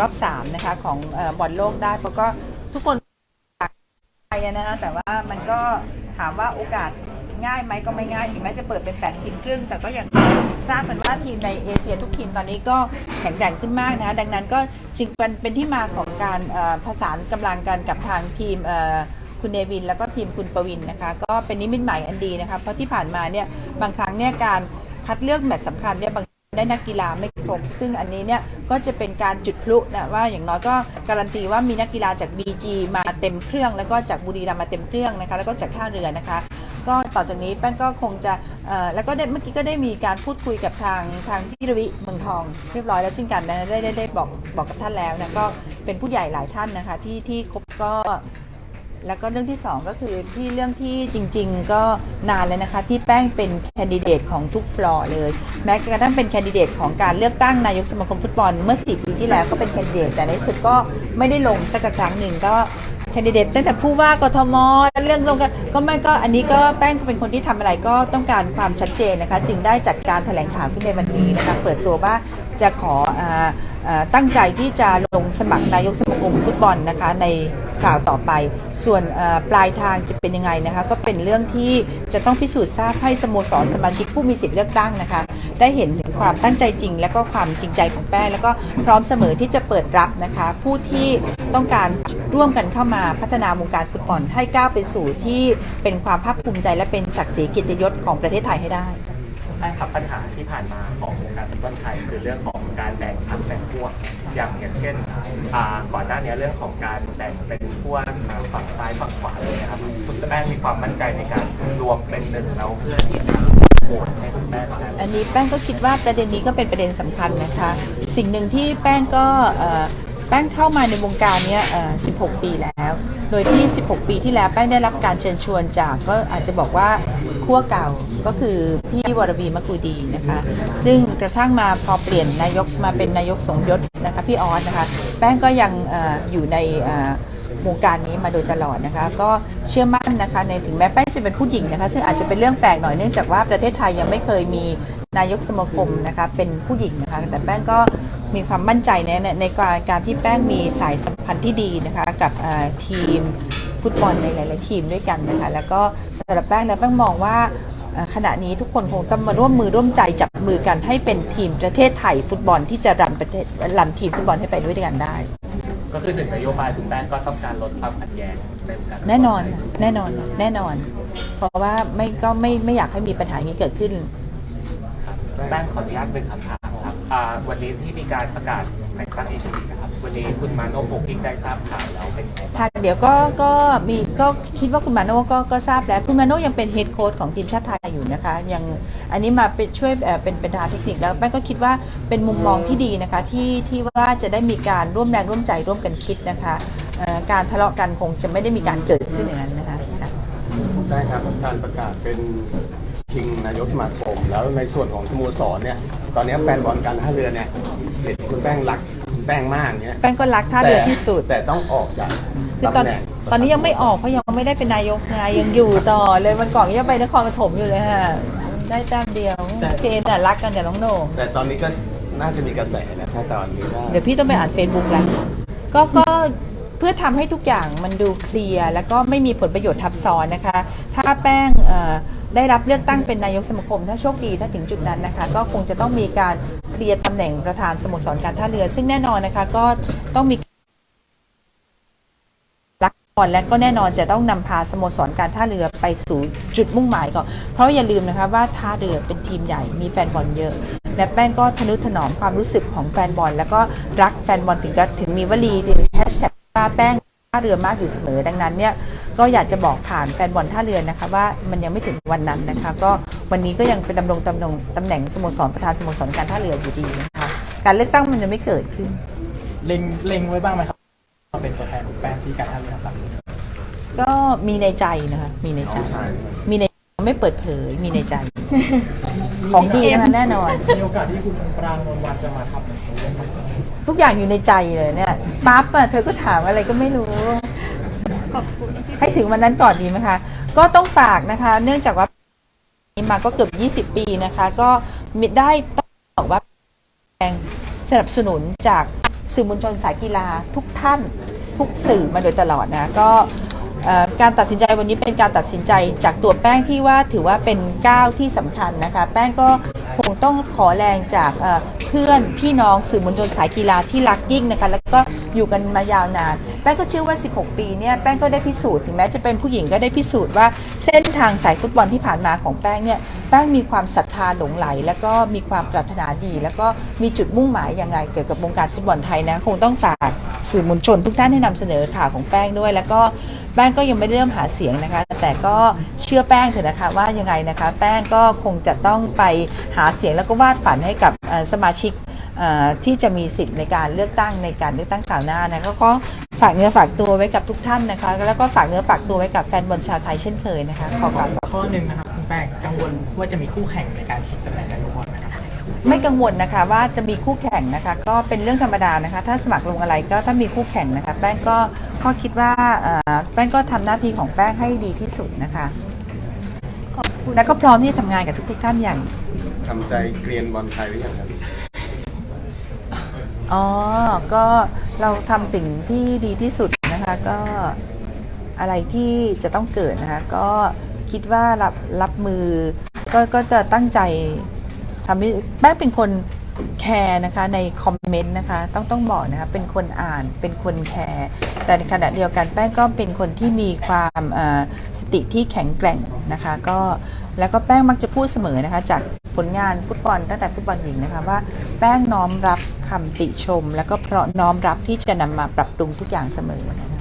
รอบ 3 นะคะ ของบอลโลกได้เพราะก็ทุกคนไปนะคะแต่ว่ามันก็ถามว่าโอกาสง่ายไหมก็ไม่ง่ายถึงแม้จะเปิดเป็น8ทีมครึ่ง แต่ก็อย่างทราบกันว่าทีมในเอเชียทุกทีมตอนนี้ก็แข็งแกร่งขึ้นมากนะคะดังนั้นก็จึงเป็นเป็นที่มาของการผสานกำลังกันกับทางทีมคุณเนวิน แล้วก็ทีมคุณประวินนะคะ ก็เป็นนิมิตใหม่อันดีนะคะเพราะที่ผ่านมาเนี่ยบางครั้งเนี่ยการคัดเลือกแมตช์สำคัญเนี่ยบาง ได้นักกีฬาไม่ครบ ซึ่งอันนี้เนี่ยก็จะเป็นการจุดพลุนะว่าอย่างน้อยก็การันตีว่ามีนักกีฬาจาก BG มาเต็มเครื่อง แล้วก็จากบุรีรัมย์มาเต็มเครื่องนะคะแล้วก็จากท่าเรือนะคะก็ต่อจากนี้แป้งก็คงจะแล้วก็เมื่อกี้ก็ได้มีการพูดคุยกับทางทางพี่รวิเมืองทองเรียบร้อยแล้วเช่นกันนะได้ได้ได้บอกบอกกับท่านแล้วนะก็เป็นผู้ใหญ่หลายท่านนะคะที่ที่ครบก็ แล้วก็เรื่องที่ 2 ก็คือที่เรื่องที่จริง ๆ ก็นานแล้วนะคะ ที่แป้งเป็นแคนดิเดตของทุกฟลอร์เลย แม้กระทั่งเป็นแคนดิเดตของการเลือกตั้งนายกสมาคมฟุตบอลเมื่อ 4 ปีที่แล้วก็เป็นแคนดิเดตแต่ในสุดก็ไม่ได้ลงสักครั้งหนึ่งก็แคนดิเดตตั้งแต่ผู้ว่ากทมเรื่องลงกันก็ไม่ก็อันนี้ก็แป้งเป็นคนที่ทำอะไรก็ต้องการความชัดเจนนะคะ จึงได้จัดการแถลงข่าวขึ้นในวันนี้นะคะเปิดตัวว่าจะขออ ตั้งใจที่จะลงสมัครนายกสมาคมฟุตบอลนะคะในคราวต่อไป ส่วนปลายทางจะเป็นยังไงนะคะก็เป็นเรื่องที่จะต้องพิสูจน์ทราบให้สโมสรสมาชิกผู้มีสิทธิ์เลือกตั้งนะคะ ได้เห็นถึงความตั้งใจจริง และก็ความจริงใจของแป้งแล้วก็พร้อมเสมอที่จะเปิดรับนะคะ ผู้ที่ต้องการร่วมกันเข้ามาพัฒนาวงการฟุตบอลให้ก้าวไปสู่ที่เป็นความภาคภูมิใจและเป็นศักดิ์ศรีกียรติยศของประเทศไทยให้ได้ใช่ครับปัญหาที่ผ่านมาของวงการฟุตบอลไทยคือเรื่องของการแบ่ง อย่างอย่างเช่นอ่าก่อนหน้านี้เรื่องของการแบ่งเป็นพวกอ่าฝั่งซ้ายฝั่งขวาเลยนะครับคุณแป้งมีความมั่นใจในการรวมเป็นหนึ่งแล้วเพื่อที่จะโหวตให้คุณแป้งนะอันนี้แป้งก็คิดว่าประเด็นนี้ก็เป็นประเด็นสำคัญนะคะ สิ่งหนึ่งที่แป้งก็แป้งเข้ามาในวงการนี้16 ปีแล้ว โดยที่ 16 ปีที่แล้วแป้งได้รับการเชิญชวนจากก็อาจจะบอกว่าขั้วเก่าก็คือพี่วรวีมะกูดีนะคะ ซึ่งกระทั่งมาพอเปลี่ยนนายกมาเป็นนายกสมยศ นะคะพี่ออสนะคะ แป้งก็ยังออยู่ในวงการนี้มาโดยตลอดนะคะ ก็เชื่อมั่นนะคะในถึงแม้แป้งจะเป็นผู้หญิงนะคะ ซึ่งอาจจะเป็นเรื่องแปลกหน่อยเนื่องจากว่าประเทศไทยยังไม่เคยมีนายกสมาคมนะคะเป็นผู้หญิงนะคะแต่แป้งก็มีความมั่นใจในในในการการที่แป้งมีสายสัมพันธ์ที่ดีนะคะกับทีมฟุตบอลในหลาย ๆ ทีมด้วยกันนะคะแล้วก็สำหรับแป้งแล้วแป้งมองว่า ขณะนี้ทุกคนคงต้องมาร่วมมือร่วมใจจับมือกันให้เป็นทีมประเทศไทยฟุตบอลที่จะรันประเทศรันทีมฟุตบอลให้ไปด้วยกันได้ ก็คือหนึ่งนโยบายคุณแป้งก็ต้องการลดความขัดแย้งในวงการฟุตบลแน่นอนแน่นอนแน่นอน เพราะว่าไม่ก็ไม่ไม่อยากให้มีปัญหาอย่างนี้เกิดขึ้นครับแป้งขออนุญาตหนึ่งคำถามครับ อ่าวันนี้ที่มีการประกาศแต่งตั้งเอชีนะครับ วันนี้คุณมาโนโพกิ้งได้ทราบข่าวแล้วเป็นไงบ้างค่ะเดี๋ยวก็ก็มีก็คิดว่าคุณมาโน่ก็ก็ทราบแล้ว คุณมาโน่ยังเป็นเฮดโค้ชของทีมชาติไทยอยู่นะคะยังอันนี้มาเป็นช่วยเอ่อเป็นเป็นประธานเทคนิคแล้วแป้งก็คิดว่าเป็นมุมมองที่ดีนะคะที่ที่ว่าจะได้มีการร่วมแรงร่วมใจร่วมกันคิดนะคะเอ่อการทะเลาะกันคงจะไม่ได้มีการเกิดขึ้นอย่างนั้นนะคะค่ะได้ครับการประกาศเป็น ชิงนายกสมาคม แล้วในส่วนของสโมสรเนี่ย ตอนนี้แฟนบอลการท่าเรือเนี่ยเห็นคุณแป้งรักคุณแป้งมากเนี่ยแป้งก็รักท่าเรือที่สุด แต่ต้องออกจากคือตอนตำแหน่งตอนนี้ยังไม่ออกเพราะยังไม่ได้เป็นนายกไงยังอยู่ต่อเลยวันก่อนยังไปนครปฐมอยู่เลยฮะได้แต้มเดียวเพนน่ะรักกันกับน้องโหน่งแต่ตอนนี้ก็น่าจะมีกระแสนะถ้าตอนนี้ว่าเดี๋ยวพี่ต้องไปอ่าน Facebook แล้วก็ก็เพื่อทำให้ทุกอย่างมันดูเคลียร์แล้วก็ไม่มีผลประโยชน์ทับซ้อนนะคะ ถ้าแป้งเอ่อ ได้รับเลือกตั้งเป็นนายกสมาคม ถ้าโชคดีถ้าถึงจุดนั้นนะคะ ก็คงจะต้องมีการเคลียร์ตำแหน่งประธานสโมสรการท่าเรือ ซึ่งแน่นอนนะคะก็ต้องมีรักบอลและก็แน่นอนจะต้องนำพาสโมสรการท่าเรือไปสู่จุดมุ่งหมายก่อนเพราะอย่าลืมนะคะว่าท่าเรือเป็นทีมใหญ่มีแฟนบอลเยอะ และแป้งก็ทนุถนอมความรู้สึกของแฟนบอล แล้วก็รักแฟนบอลถึงจะถึงมีวลีแฮชแท็กว่าแป้งท่าเรือมากอยู่เสมอดังนั้นเนี่ย ก็อยากจะบอกผ่านแฟนบอลท่าเรือนะคะว่ามันยังไม่ถึงวันนั้นนะคะก็วันนี้ก็ยังเป็นดำรงตำแหน่งตำแหน่งสโมสรประธานสโมสรการท่าเรืออยู่ดีนะคะการเลือกตั้งมันจะไม่เกิดขึ้น เล็งเล็งไว้บ้างไหมครับว่าเป็นตัวแทนของแป้งที่การท่าเรือครับก็มีในใจนะคะมีในใจใช่มีในไม่เปิดเผยมีในใจ ของดีนะคะแน่นอน มีโอกาสที่คุณปรางนนท์วันจะมาทำในเรื่องนี้ทุกอย่างอยู่ในใจเลยเนี่ยปั๊บอะเธอก็ถามอะไรก็ไม่รู้ ให้ถึงวันนั้นก่อนดีไหมคะ ก็ต้องฝากนะคะ เนื่องจากว่านี้มาก็เกือบ 20 ปีนะคะ ก็มีได้ต้องบอกว่าแรงสนับสนุนจากสื่อมวลชนสายกีฬาทุกท่านทุกสื่อมาโดยตลอดนะ ก็เอ่อการตัดสินใจวันนี้เป็นการตัดสินใจจากตัวแป้งที่ว่าถือว่าเป็นก้าวที่สำคัญนะคะ แป้งก็คงต้องขอแรงจากเอ่อเพื่อนพี่น้องสื่อมวลชนสายกีฬาที่รักยิ่งนะคะ แล้วก็ อยู่กันมายาวนาน แป้งก็เชื่อว่า 16 ปีเนี่ยแป้งก็ได้พิสูจน์ถึงแม้จะเป็นผู้หญิงก็ได้พิสูจน์ว่าเส้นทางสายฟุตบอลที่ผ่านมาของแป้งเนี่ยแป้งมีความศรัทธาหลงไหล แล้วก็มีความปรารถนาดี แล้วก็มีจุดมุ่งหมายยังไงเกี่ยวกับวงการฟุตบอลไทยนะคงต้องฝากสื่อมวลชนทุกท่านให้นำเสนอข่าวของแป้งด้วย แล้วก็แป้งก็ยังไม่ได้เริ่มหาเสียงนะคะ แต่ก็เชื่อแป้งเถอะนะคะว่ายังไงนะคะ แป้งก็คงจะต้องไปหาเสียงแล้วก็วาดฝันให้กับสมาชิก ที่จะมีสิทธิ์ในการเลือกตั้งในการเลือกตั้งคราวหน้านะก็ก็ฝากเนื้อฝากตัวไว้กับทุกท่านนะคะ แล้วก็ฝากเนื้อฝากตัวไว้กับแฟนบอลชาวไทยเช่นเคยนะคะขอกราบขอบข้อหนึ่งนะครับคุณแป้งกังวลว่าจะมีคู่แข่งในการชิงตำแหน่งนายกไหมครับไม่กังวลนะคะว่าจะมีคู่แข่งนะคะก็เป็นเรื่องธรรมดานะคะ ถ้าสมัครลงอะไรก็ถ้ามีคู่แข่งนะคะแป้งก็ก็คิดว่าเอ่อแป้งก็ทำหน้าที่ของแป้งให้ดีที่สุดนะคะแล้วก็พร้อมที่จะทำงานกับทุกๆท่านอย่างทำใจเกรียนบอลไทยหรือยังครับ อ๋อ ก็เราทำสิ่งที่ดีที่สุดนะคะก็อะไรที่จะต้องเกิดนะคะก็คิดว่ารับรับมือ ก็ก็จะตั้งใจทำให้แป้งเป็นคนแคร์นะคะในคอมเมนต์นะคะต้องต้องบอกนะคะเป็นคนอ่านเป็นคนแคร์แต่ในขณะเดียวกันแป้งก็เป็นคนที่มีความสติที่แข็งแกร่งนะคะก็แล้วก็แป้งมักจะพูดเสมอนะคะจากผลงานฟุตบอลตั้งแต่ฟุตบอลหญิงนะคะว่าแป้งน้อมรับ คำติชม แล้วก็เพราะน้อมรับที่จะนำมาปรับปรุงทุกอย่างเสมอนะคะ